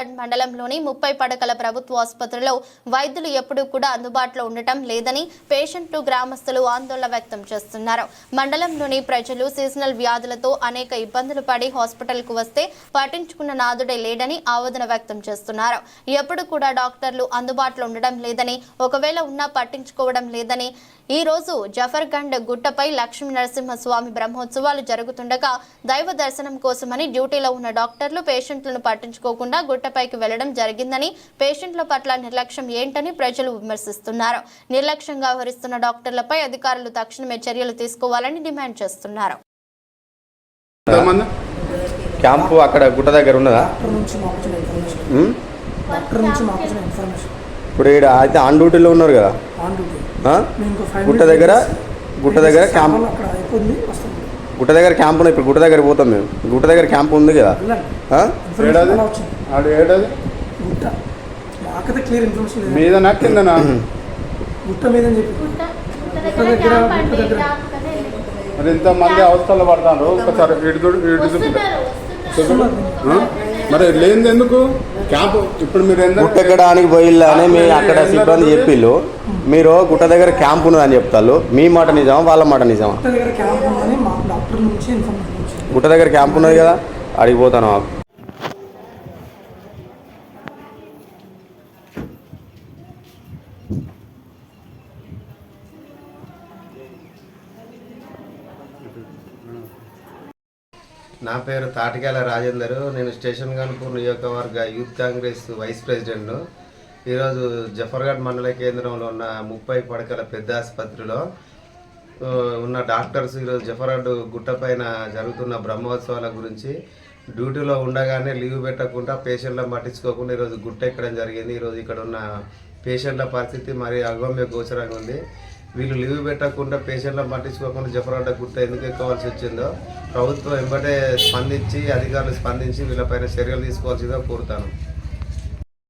మండలంలోని ముప్పై పడకల ప్రభుత్వ ఆసుపత్రిలో వైద్యులు ఎప్పుడూ కూడా అందుబాటులో ఉండటం లేదని పేషెంట్లు గ్రామస్తులు ఆందోళన వ్యక్తం చేస్తున్నారు. మండలంలోని ప్రజలు సీజనల్ వ్యాధులతో అనేక ఇబ్బందులు పడి హాస్పిటల్కు వస్తే పట్టించుకున్న నాదుడే లేడని ఆవేదన వ్యక్తం చేస్తున్నారు. ఎప్పుడు కూడా డాక్టర్లు అందుబాటులో ఉండడం లేదని ఒకవేళ ఉన్నా పట్టించుకోవడం లేదని ఈ రోజు జఫర్గండ్ గుట్టపై లక్ష్మీ నరసింహస్వామి బ్రహ్మోత్సవాలు జరుగుతుండగా దైవ దర్శనం కోసమని డ్యూటీలో ఉన్న డాక్టర్లు పేషెంట్లను పట్టించుకోకుండా గుట్ట గుట్టపైకి వెళ్ళడం జరిగిందని పేషెంట్ల పట్ల నిర్లక్ష్యం ఏంటని ప్రజలు విమర్శిస్తున్నారు. నిర్లక్ష్యంగా వ్యవహరిస్తున్న డాక్టర్లపై అధికారులు తక్షణమే చర్యలు తీసుకోవాలని డిమాండ్ చేస్తున్నారు. క్యాంపు అక్కడ గుట్ట దగ్గర ఉన్నదా? ఇప్పుడు ఇక్కడ అయితే ఆన్ డ్యూటీలో ఉన్నారు కదా? గుట్ట దగ్గర? గుట్ట దగ్గర క్యాంప్? గుట్ట దగ్గర క్యాంప్ ఉంది ఇప్పుడు గుట్ట దగ్గర పోతాం మేము. గుట్ట దగ్గర క్యాంప్ ఉంది కదా? ఆడు ఏడాది? గుట్ట మాకైతే క్లియర్ ఇన్ఫర్మేషన్ లేదు. మీదనా కిందనా గుట్ట మీద అని చెప్పి. గుట్ట దగ్గర గుట్ట దగ్గర. మరి ఇంతమంది అవస్థలు పడతారు. ఒకసారి. ఆ? మరి లేనిది ఎందుకు? క్యాంప్ ఇప్పుడు మీరు ఎంత గుట్ట ఎక్కడానికి అని మీ అక్కడ సిబ్బంది చెప్పిళ్ళు మీరు గుట్ట దగ్గర క్యాంప్ ఉన్నదని చెప్తారు మీ మాట నిజమా? వాళ్ళ మాట నిజమా? గుట్ట దగ్గర క్యాంప్ ఉందని మాకు డాక్టర్ నా పేరు తాటికాల రాజేందర్. నేను స్టేషన్ గన్పూర్ నియోజకవర్గ యూత్ కాంగ్రెస్ వైస్ ప్రెసిడెంట్ ఈరోజు జఫర్ఘడ్ మండల కేంద్రంలో ఉన్న ముప్పై పడకల పెద్ద ఆసుపత్రిలో ఉన్న డాక్టర్స్ ఈరోజు జఫర్ఘడ్ గుట్టపైన జరుగుతున్న బ్రహ్మోత్సవాల గురించి డ్యూటీలో ఉండగానే లీవ్ పెట్టకుండా పేషెంట్లను పట్టించుకోకుండా ఈరోజు గుట్ట ఎక్కడం జరిగింది. ఈరోజు ఇక్కడ ఉన్న పేషెంట్ల పరిస్థితి మరి అగమ్య గోచరంగా ఉంది. వీళ్ళు లీవ్ పెట్టకుండా పేషెంట్లను పట్టించుకోకుండా జఫరాడ గుట్ట ఎందుకు ఎక్కవలసి వచ్చిందో ప్రభుత్వం వెంబడే స్పందించి అధికారులు స్పందించి వీళ్ళపైన చర్యలు తీసుకోవాల్సిందో కోరుతాను.